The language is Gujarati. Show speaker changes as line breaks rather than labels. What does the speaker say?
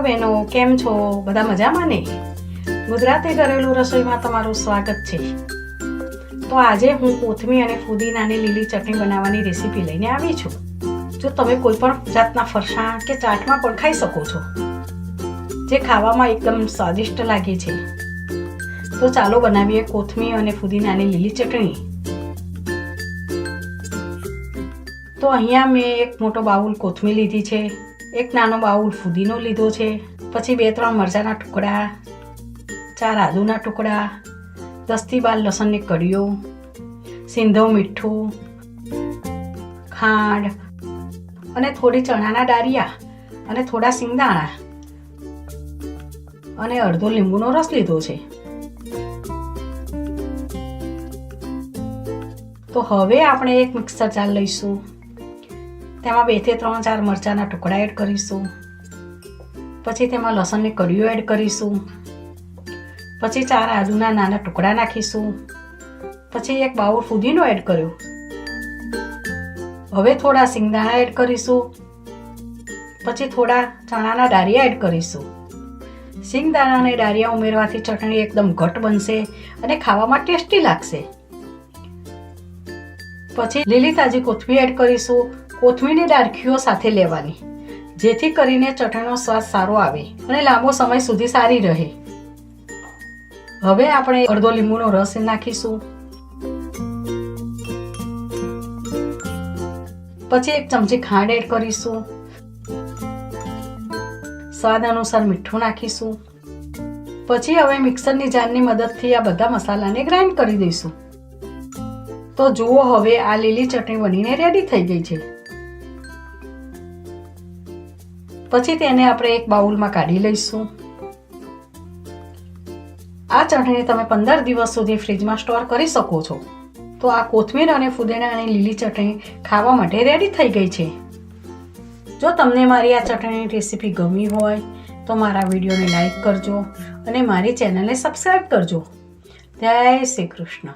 બહેનો, કેમ છો? બધા મજામાં ને? ગુજરાતી ઘરેલું રસોઈમાં તમારું સ્વાગત છે. તો આજે હું કોથમી અને ફુદીનાની લીલી ચટણી બનાવવાની રેસીપી લઈને આવી છું. જો તમે કોઈ પણ જાતના ફરસાણ કે ચાટમાં પણ ખાઈ શકો છો, જે ખાવામાં એકદમ સ્વાદિષ્ટ લાગે છે. તો ચાલો બનાવીએ કોથમી અને ફુદીનાની લીલી ચટણી. તો અહીંયા મેં એક મોટો બાઉલ કોથમી લીધી છે. એક નાનો બાઉલ ફુદીનો લીધો છે, પછી બે ત્રણ મરચાંના ટુકડા, ચાર આદુના ટુકડા, દસથી બાર લસણની કડીઓ સિંધો મીઠું, ખાંડ અને થોડી ચણાના ડારિયા અને થોડા સિંગદાણા અને અડધો લીંબુનો રસ લીધો છે. તો હવે આપણે એક મિક્સર જાર લઈશું. તેમાં બેથી ત્રણ ચાર મરચાંના ટુકડા એડ કરીશું. પછી તેમાં લસણની કડીઓ એડ કરીશું. પછી ચાર આદુના નાના ટુકડા નાખીશું. પછી એક બાઉલ ફુદીનો એડ કર્યો. હવે થોડા સિંગદાણા એડ કરીશું. પછી થોડા ચણાના ડારિયા એડ કરીશું. સિંગદાણા અને ડારિયા ઉમેરવાથી ચટણી એકદમ ઘટ બનશે અને ખાવામાં ટેસ્ટી લાગશે. પછી લીલી તાજી કોથમીર એડ કરીશું. કોથમીરની ડાળખીઓ સાથે લેવાની, જેથી કરીને ચટણીનો સ્વાદ સારો આવે અને લાંબો સમય સુધી સારી રહે. હવે આપણે અડધો લીંબુનો રસ નાખીશું. પછી એક ચમચી ખાંડ એડ કરીશું. સ્વાદ અનુસાર મીઠું નાખીશું. પછી હવે મિક્સરની જારની મદદથી આ બધા મસાલાને ગ્રાઇન્ડ કરી દઈશું. તો જુઓ હવે આ લીલી ચટણી બનીને રેડી થઈ ગઈ છે. પછી તેને આપણે એક બાઉલમાં કાઢી લઈશું. આ ચટણી તમે પંદર દિવસ સુધી ફ્રીજમાં સ્ટોર કરી શકો છો. તો આ કોથમીર અને ફુદીનાની લીલી ચટણી ખાવા માટે રેડી થઈ ગઈ છે. જો તમને મારી આ ચટણીની રેસીપી ગમી હોય, તો મારા વિડીયોને લાઈક કરજો અને મારી ચેનલને સબસ્ક્રાઈબ કરજો. જય શ્રી કૃષ્ણ.